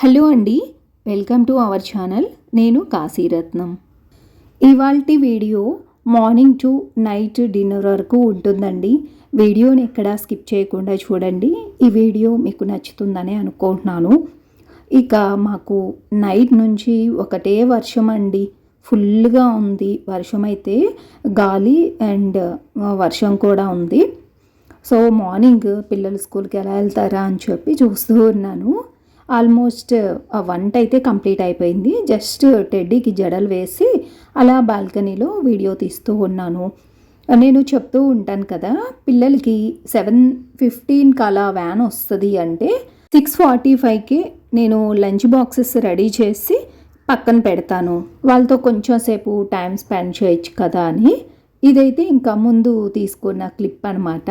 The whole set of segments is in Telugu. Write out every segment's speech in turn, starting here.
హలో అండి వెల్కమ్ టు అవర్ ఛానల్. నేను కాశీరత్నం. ఇవాల్టి video morning to night dinner వరకు ఉంటుందండి. వీడియోని ఎక్కడ స్కిప్ చేయకుండా చూడండి. ఈ వీడియో మీకు నచ్చుతుందని అనుకుంటున్నాను. ఇక మాకు నైట్ నుంచి ఒకటే వర్షం అండి. ఫుల్గా ఉంది. వర్షం అయితే గాలి అండ్ వర్షం కూడా ఉంది. సో మార్నింగ్ పిల్లలు స్కూల్కి ఎలా వెళ్తారా అని చెప్పి చూస్తూ ఉన్నాను. ఆల్మోస్ట్ ఆ వంట అయితే కంప్లీట్ అయిపోయింది. జస్ట్ టెడ్డీకి జడలు వేసి అలా బాల్కనీలో వీడియో తీస్తూ ఉన్నాను. నేను చెప్తూ ఉంటాను కదా పిల్లలకి సెవెన్ ఫిఫ్టీన్ అలా వ్యాన్ వస్తుంది అంటే సిక్స్ ఫార్టీ ఫైవ్కి నేను లంచ్ బాక్సెస్ రెడీ చేసి పక్కన పెడతాను. వాళ్ళతో కొంచెం సేపు టైం స్పెండ్ చేయొచ్చు కదా అని. ఇదైతే ఇంకా ముందు తీసుకున్న క్లిప్ అనమాట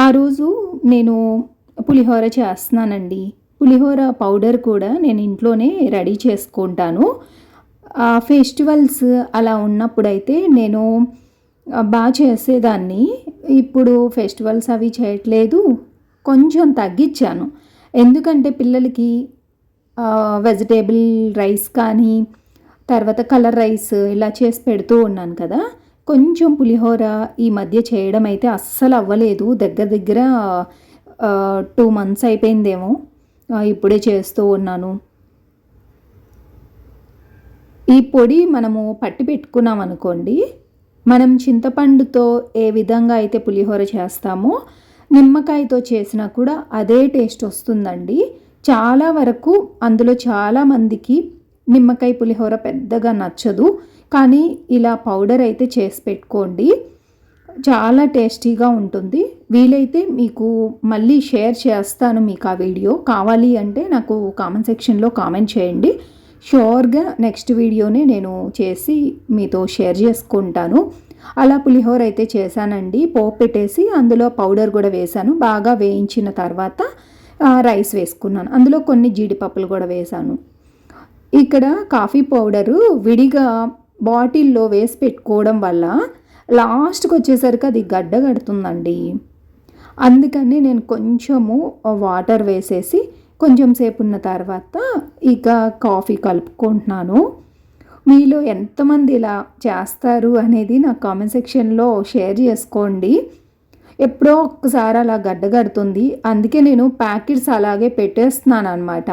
ఆ రోజు నేను పులిహోర చేస్తున్నానండి. పులిహోర పౌడర్ కూడా నేను ఇంట్లోనే రెడీ చేసుకుంటాను. ఫెస్టివల్స్ అలా ఉన్నప్పుడైతే నేను బాగా చేసేదాన్ని. ఇప్పుడు ఫెస్టివల్స్ అవి చేయట్లేదు. కొంచెం తగ్గించాను. ఎందుకంటే పిల్లలకి వెజిటేబుల్ రైస్ కానీ తర్వాత కలర్ రైస్ ఇలా చేసి పెడుతూ ఉన్నాను కదా. కొంచెం పులిహోర ఈ మధ్య చేయడం అయితే అస్సలు అవ్వలేదు. దగ్గర దగ్గర టూ మంత్స్ అయిపోయిందేమో. ఇప్పుడే చేస్తూ ఉన్నాను. ఈ పొడి మనము పట్టి పెట్టుకున్నాం అనుకోండి మనం చింతపండుతో ఏ విధంగా అయితే పులిహోర చేస్తామో నిమ్మకాయతో చేసినా కూడా అదే టేస్ట్ వస్తుందండి. చాలా వరకు అందులో చాలామందికి నిమ్మకాయ పులిహోర పెద్దగా నచ్చదు కానీ ఇలా పౌడర్ అయితే చేసి పెట్టుకోండి. చాలా టేస్టీగా ఉంటుంది. వీలైతే మీకు మళ్ళీ షేర్ చేస్తాను మీకు ఆ వీడియో. కావాలి అంటే నాకు కామెంట్ సెక్షన్లో కామెంట్ చేయండి. షూర్గా నెక్స్ట్ వీడియోనే నేను చేసి మీతో షేర్ చేసుకుంటాను. అలా పులిహోర అయితే చేశానండి. పోపు పెట్టేసి అందులో పౌడర్ కూడా వేశాను. బాగా వేయించిన తర్వాత రైస్ వేసుకున్నాను. అందులో కొన్ని జీడిపప్పులు కూడా వేశాను. ఇక్కడ కాఫీ పౌడరు విడిగా బాటిల్లో వేసి పెట్టుకోవడం వల్ల లాస్ట్కి వచ్చేసరికి అది గడ్డ కడుతుందండి. అందుకని నేను కొంచెము వాటర్ వేసేసి కొంచెం సేపు ఉన్న తర్వాత ఇక కాఫీ కలుపుకుంటున్నాను. మీలో ఎంతమంది ఇలా చేస్తారు అనేది నా కామెంట్ సెక్షన్లో షేర్ చేసుకోండి. ఎప్పుడో ఒక్కసారి అలా గడ్డగడుతుంది అందుకే నేను ప్యాకెట్స్ అలాగే పెట్టేస్తున్నాను అనమాట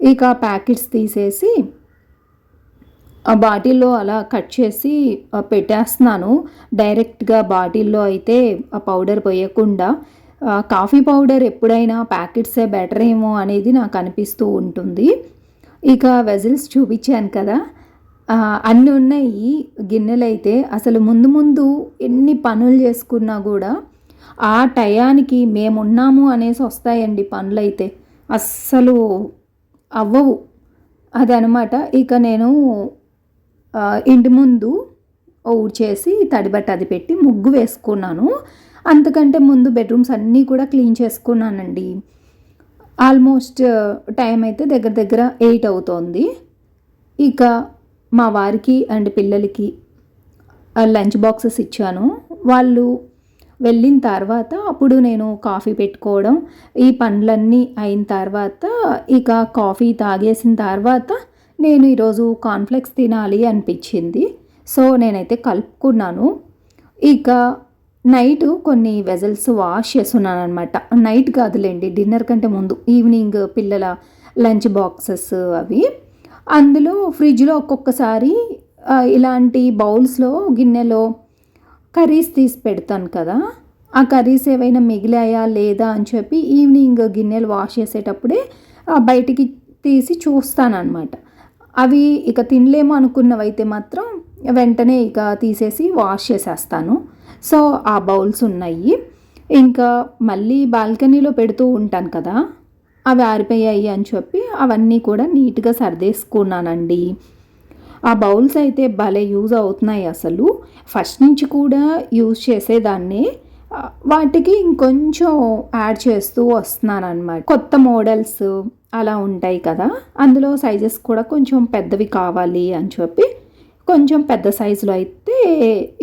ఇక ప్యాకెట్స్ తీసేసి బాటిల్లో అలా కట్ చేసి పెట్టేస్తున్నాను. డైరెక్ట్గా బాటిల్లో అయితే ఆ పౌడర్ పోయకుండా కాఫీ పౌడర్ ఎప్పుడైనా ప్యాకెట్సే బెటర్ ఏమో అనేది నాకు అనిపిస్తూ ఉంటుంది. ఇక వెజిల్స్ చూపించాను కదా. అన్నీ ఉన్నాయి. గిన్నెలు అయితే అసలు ముందు ముందు ఎన్ని పనులు చేసుకున్నా కూడా ఆ టయానికి మేమున్నాము అనేసి వస్తాయండి పనులైతే. అస్సలు అవ్వవు. అదనమాట. ఇక నేను ఇంటి ముందు ఊడ్చేసి తడిబట్ట అది పెట్టి ముగ్గు వేసుకున్నాను. అంతకంటే ముందు బెడ్రూమ్స్ అన్నీ కూడా క్లీన్ చేసుకున్నానండి. ఆల్మోస్ట్ టైం అయితే దగ్గర దగ్గర ఎయిట్ అవుతోంది. ఇక మా వారికి అండ్ పిల్లలకి లంచ్ బాక్సెస్ ఇచ్చాను. వాళ్ళు వెళ్ళిన తర్వాత అప్పుడు నేను కాఫీ పెట్టుకోవడం ఈ పండ్లన్నీ అయిన తర్వాత ఇక కాఫీ తాగేసిన తర్వాత నేను ఈరోజు కాన్ఫ్లెక్స్ తినాలి అనిపించింది. సో నేనైతే కలుపుకున్నాను. ఇక నైట్ కొన్ని వెజల్స్ వాష్ చేస్తున్నాను అనమాట నైట్ కాదులేండి డిన్నర్ కంటే ముందు ఈవినింగ్ పిల్లల లంచ్ బాక్సెస్ అవి. అందులో ఫ్రిడ్జ్లో ఒక్కొక్కసారి ఇలాంటి బౌల్స్లో గిన్నెలో కర్రీస్ తీసి పెడతాను కదా. ఆ కర్రీస్ ఏవైనా మిగిలాయా లేదా అని చెప్పి ఈవినింగ్ గిన్నెలు వాష్ చేసేటప్పుడే బయటికి తీసి చూస్తానన్నమాట. అవి ఇక తినలేము అనుకున్నవైతే మాత్రం వెంటనే ఇక తీసేసి వాష్ చేసేస్తాను. సో ఆ బౌల్స్ ఉన్నాయి. ఇంకా మళ్ళీ బాల్కనీలో పెడుతూ ఉంటాను కదా అవి ఆరిపోయాయి అని చెప్పి అవన్నీ కూడా నీట్గా సర్దేసుకున్నానండి. ఆ బౌల్స్ అయితే భలే యూజ్ అవుతున్నాయి అసలు. ఫస్ట్ నుంచి కూడా యూజ్ చేసేదాన్ని. వాటికి ఇంకొంచెం యాడ్ చేస్తూ వస్తున్నాను అనమాట కొత్త మోడల్స్ అలా ఉంటాయి కదా. అందులో సైజెస్ కూడా కొంచెం పెద్దవి కావాలి అని చెప్పి కొంచెం పెద్ద సైజులో అయితే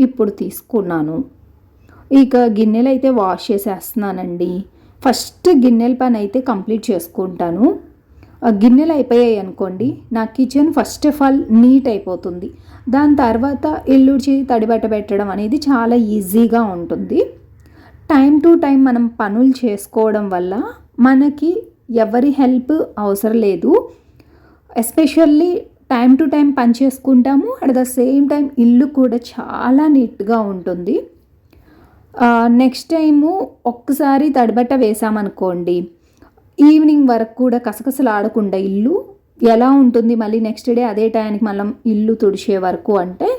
ఇప్పుడు తీసుకున్నాను. ఇక గిన్నెలు అయితే వాష్ చేసేస్తున్నానండి. ఫస్ట్ గిన్నెల పని అయితే కంప్లీట్ చేసుకుంటాను. గిన్నెలు అయిపోయాయి అనుకోండి నా kitchen first of all neat అయిపోతుంది. దాని తర్వాత ఇల్లుడిచి తడిబట్ట పెట్టడం అనేది చాలా ఈజీగా ఉంటుంది. టైం టు టైం మనం పనులు చేసుకోవడం వల్ల మనకి ఎవరి హెల్ప్ అవసరం లేదు. ఎస్పెషల్లీ టైం టు టైం పని చేసుకుంటాము. అట్ ద సేమ్ టైం ఇల్లు కూడా చాలా నీట్గా ఉంటుంది. నెక్స్ట్ టైము ఒక్కసారి తడిబట్ట వేసామనుకోండి ఈవినింగ్ వరకు కూడా కసకసలు ఆడకుండా ఇల్లు ఎలా ఉంటుంది? మళ్ళీ నెక్స్ట్ డే అదే టైంకి మనం ఇల్లు తుడిచే వరకు అంటే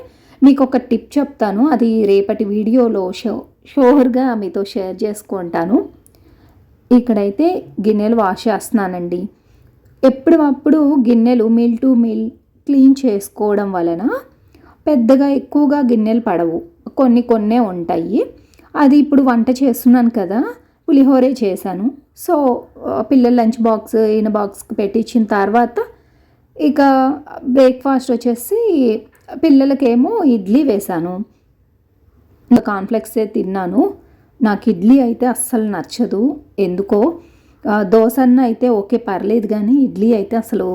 మీకు ఒక టిప్ చెప్తాను. అది రేపటి వీడియోలో షో షోర్గా మీతో షేర్ చేసుకుంటాను. ఇక్కడైతే గిన్నెలు వాష్ చేస్తున్నానండి. ఎప్పుడప్పుడు గిన్నెలు మిల్ టు మిల్ క్లీన్ చేసుకోవడం వలన పెద్దగా ఎక్కువగా గిన్నెలు పడవు. కొన్ని కొన్నే ఉంటాయి. అది ఇప్పుడు వంట చేస్తున్నాను కదా పులిహోరే చేశాను. సో పిల్లల లంచ్ బాక్స్ ఈయన బాక్స్కి పెట్టించిన తర్వాత ఇక బ్రేక్ఫాస్ట్ వచ్చేసి పిల్లలకేమో ఇడ్లీ వేశాను. కాన్ఫ్లెక్సే తిన్నాను. నాకు ఇడ్లీ అయితే అస్సలు నచ్చదు. ఎందుకో? దోశ అన్న అయితే ఓకే పర్లేదు కానీ ఇడ్లీ అయితే అసలు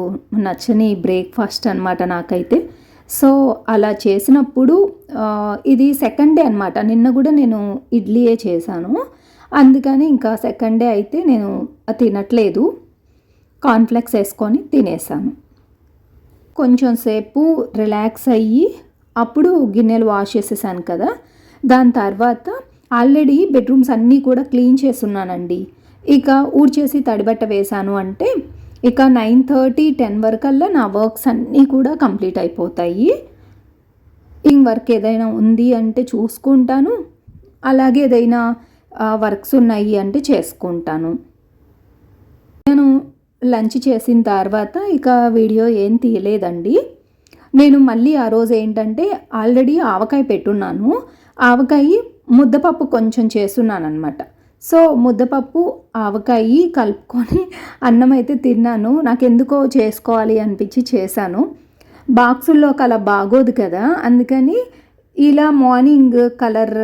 నచ్చని బ్రేక్ఫాస్ట్ అనమాట నాకైతే. సో అలా చేసినప్పుడు ఇది సెకండ్ డే అనమాట నిన్న కూడా నేను ఇడ్లీయే చేశాను. అందుకని ఇంకా సెకండ్ డే అయితే నేను తినట్లేదు. కాన్ఫ్లెక్స్ వేసుకొని తినేసాను. కొంచెం సేపు రిలాక్స్ అయ్యి అప్పుడు గిన్నెలు వాష్ చేసేసాను కదా. దాని తర్వాత ఆల్రెడీ బెడ్రూమ్స్ అన్నీ కూడా క్లీన్ చేస్తున్నానండి. ఇక ఊడ్చేసి తడిబట్ట వేశాను అంటే ఇక నైన్ థర్టీ టెన్ వరకల్లా నా వర్క్స్ అన్నీ కూడా కంప్లీట్ అయిపోతాయి. ఇంగ్ వర్క్ ఏదైనా ఉంది అంటే చూసుకుంటాను. అలాగే ఏదైనా వర్క్స్ ఉన్నాయి అంటే చేసుకుంటాను. నేను లంచ్ చేసిన తర్వాత ఇక వీడియో ఏం తీయలేదండి. నేను మళ్ళీ ఆ రోజు ఏంటంటే ఆల్రెడీ ఆవకాయ పెట్టున్నాను. ఆవకాయ ముద్దపప్పు కొంచెం చేస్తున్నాను అనమాట సో ముద్దపప్పు ఆవకాయ కలుపుకొని అన్నం అయితే తిన్నాను. నాకు ఎందుకో చేసుకోవాలి అనిపించి చేశాను. బాక్సుల్లో అలా బాగోదు కదా. అందుకని ఇలా మార్నింగ్ కలర్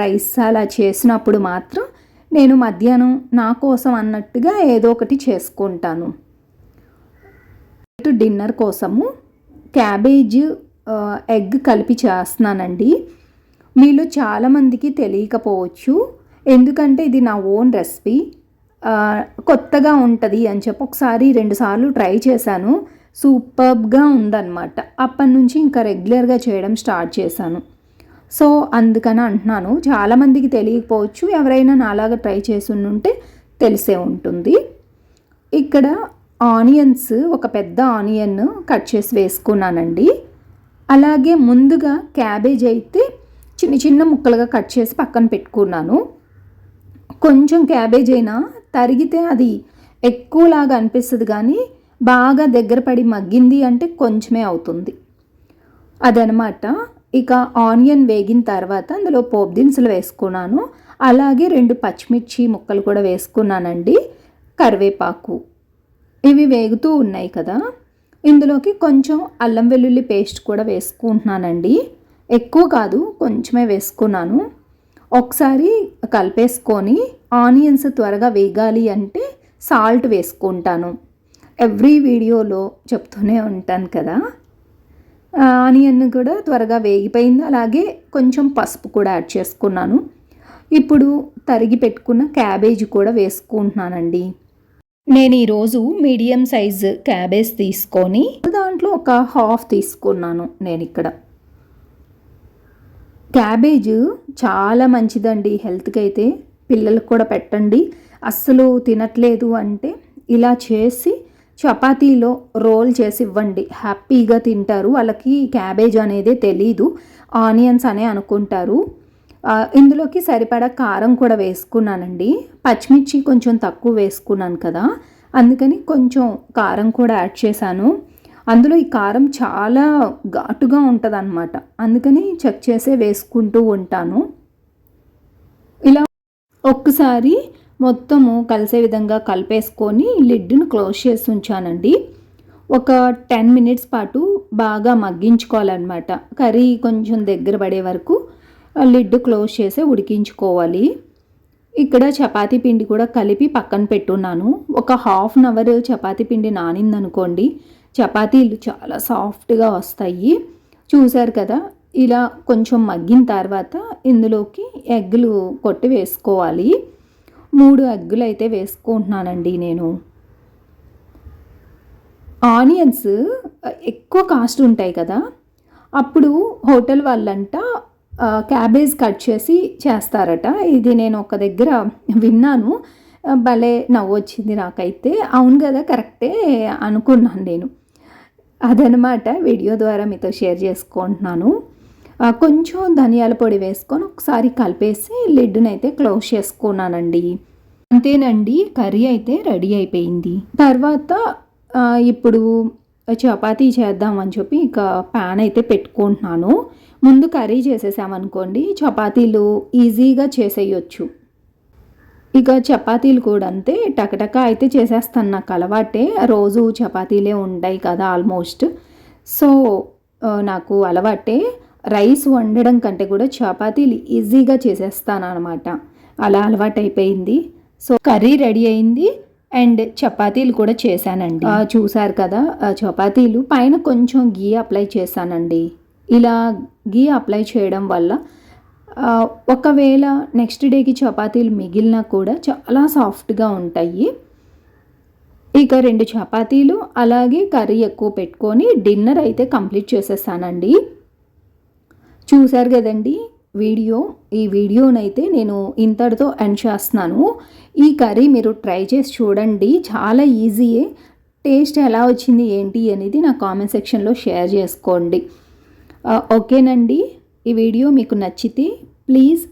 రైస్ అలా చేసినప్పుడు మాత్రం నేను మధ్యాహ్నం నా కోసం అన్నట్టుగా ఏదో ఒకటి చేసుకుంటాను. డిన్నర్ కోసము క్యాబేజ్ ఎగ్ కలిపి చేస్తున్నానండి. మీలో చాలామందికి తెలియకపోవచ్చు. ఎందుకంటే ఇది నా ఓన్ రెసిపీ. కొత్తగా ఉంటుంది అని చెప్పి ఒకసారి రెండుసార్లు ట్రై చేశాను. సూపర్బ్గా ఉందన్నమాట. అప్పటి నుంచి ఇంకా రెగ్యులర్గా చేయడం స్టార్ట్ చేశాను. సో అందుకని అంటున్నాను. చాలామందికి తెలియకపోవచ్చు. ఎవరైనా నాలాగా ట్రై చేసి ఉంటే తెలిసే ఉంటుంది. ఇక్కడ ఆనియన్స్ ఒక పెద్ద ఆనియన్ కట్ చేసి వేసుకున్నానండి. అలాగే ముందుగా క్యాబేజ్ అయితే చిన్న చిన్న ముక్కలుగా కట్ చేసి పక్కన పెట్టుకున్నాను. కొంచెం క్యాబేజ్ అయినా తరిగితే అది ఎక్కువలాగా అనిపిస్తుంది కానీ బాగా దగ్గర పడి మగ్గింది అంటే కొంచెమే అవుతుంది. అదనమాట. ఇక ఆనియన్ వేగిన తర్వాత అందులో పోపు దినుసులు వేసుకున్నాను. అలాగే రెండు పచ్చిమిర్చి ముక్కలు కూడా వేసుకున్నానండి. కరివేపాకు. ఇవి వేగుతూ ఉన్నాయి కదా. ఇందులోకి కొంచెం అల్లం వెల్లుల్లి పేస్ట్ కూడా వేసుకుంటున్నానండి. ఎక్కువ కాదు కొంచెమే వేసుకున్నాను. ఒకసారి కలిపేసుకొని ఆనియన్స్ త్వరగా వేగాలి అంటే సాల్ట్ వేసుకుంటాను. ఎవ్రీ వీడియోలో చెప్తూనే ఉంటాను కదా. ఆనియన్ కూడా త్వరగా వేగిపోయింది. అలాగే కొంచెం పసుపు కూడా యాడ్ చేసుకున్నాను. ఇప్పుడు తరిగి పెట్టుకున్న క్యాబేజ్ కూడా వేసుకుంటున్నానండి. నేను ఈరోజు మీడియం సైజ్ క్యాబేజ్ తీసుకొని దాంట్లో ఒక హాఫ్ తీసుకున్నాను నేను ఇక్కడ క్యాబేజ్ చాలా మంచిదండి హెల్త్కి అయితే పిల్లలకు కూడా పెట్టండి. అస్సలు తినట్లేదు అంటే ఇలా చేసి చపాతీలో రోల్ చేసి ఇవ్వండి. హ్యాపీగా తింటారు. వాళ్ళకి క్యాబేజ్ అనేది తెలీదు. ఆనియన్స్ అనే అనుకుంటారు. ఇందులోకి సరిపడా కారం కూడా వేసుకున్నానండి. పచ్చిమిర్చి కొంచెం తక్కువ వేసుకున్నాను కదా. అందుకని కొంచెం కారం కూడా యాడ్ చేశాను. అందులో ఈ కారం చాలా ఘాటుగా ఉంటుంది అనమాట అందుకని చెక్ చేసే వేసుకుంటూ ఉంటాను. ఇలా ఒక్కసారి మొత్తము కలిసే విధంగా కలిపేసుకొని లిడ్ను క్లోజ్ చేసి ఉంచానండి. ఒక టెన్ మినిట్స్ పాటు బాగా మగ్గించుకోవాలన్నమాట. కర్రీ కొంచెం దగ్గర పడే వరకు లిడ్ క్లోజ్ చేసి ఉడికించుకోవాలి. ఇక్కడ చపాతీ పిండి కూడా కలిపి పక్కన పెట్టున్నాను. ఒక హాఫ్ అన్ అవర్ చపాతీ పిండి నానిందనుకోండి చపాతీలు చాలా సాఫ్ట్గా వస్తాయి. చూశారు కదా ఇలా కొంచెం మగ్గిన తర్వాత ఇందులోకి ఎగ్గులు కొట్టి వేసుకోవాలి. మూడు ఎగ్గులు అయితే వేసుకుంటున్నానండి నేను. ఆనియన్స్ ఎక్కువ కాస్ట్ ఉంటాయి కదా అప్పుడు హోటల్ వాళ్ళంట క్యాబేజ్ కట్ చేసి చేస్తారట. ఇది నేను ఒక దగ్గర విన్నాను. భలే నవ్వు వచ్చింది నాకైతే. అవును కదా కరెక్టే అనుకున్నాను నేను. అదనమాట వీడియో ద్వారా మీతో షేర్ చేసుకుంటున్నాను. కొంచెం ధనియాల పొడి వేసుకొని ఒకసారి కలిపేసి లిడ్ని అయితే క్లోజ్ చేసుకున్నానండి. అంతేనండి కర్రీ అయితే రెడీ అయిపోయింది. తర్వాత ఇప్పుడు చపాతీ చేద్దామని చెప్పి ఇక ప్యాన్ అయితే పెట్టుకుంటున్నాను. ముందు కర్రీ చేసేసామనుకోండి చపాతీలు ఈజీగా చేసేయచ్చు. ఇక చపాతీలు కూడా అంతే టకటక అయితే చేసేస్తాను. నాకు అలవాటే. రోజు చపాతీలే ఉంటాయి కదా ఆల్మోస్ట్ సో నాకు అలవాటే. రైస్ వండడం కంటే కూడా చపాతీలు ఈజీగా చేసేస్తాను అనమాట అలా అలవాటైపోయింది. సో కర్రీ రెడీ అయింది. అండ్ చపాతీలు కూడా చేశానండి. చూసారు కదా చపాతీలు. పైన కొంచెం గీ అప్లై చేశానండి. ఇలా గీ అప్లై చేయడం వల్ల ఒకవేళ నెక్స్ట్ డేకి చపాతీలు మిగిలినా కూడా చాలా సాఫ్ట్గా ఉంటాయి. ఇక రెండు చపాతీలు అలాగే కర్రీ ఎక్కువ పెట్టుకొని డిన్నర్ అయితే కంప్లీట్ చేసేసానండి. చూశారు కదండి వీడియో? ఈ వీడియోనైతే నేను ఇంతటితో ఎండ్ చేస్తున్నాను. ఈ కర్రీ మీరు ట్రై చేసి చూడండి. చాలా ఈజీయే టేస్ట్ ఎలా వచ్చింది ఏంటి అనేది నా కామెంట్ సెక్షన్లో షేర్ చేసుకోండి. ఓకేనండి ఈ వీడియో మీకు నచ్చితే ప్లీజ్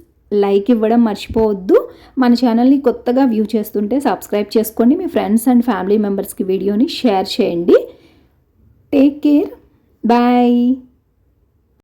లైక్ ఇవ్వడం మర్చిపోవద్దు. మన ఛానల్ని కొత్తగా వ్యూ చేస్తుంటే సబ్స్క్రైబ్ చేసుకోండి. మీ ఫ్రెండ్స్ అండ్ ఫ్యామిలీ మెంబర్స్కి వీడియోని షేర్ చేయండి. Take care bye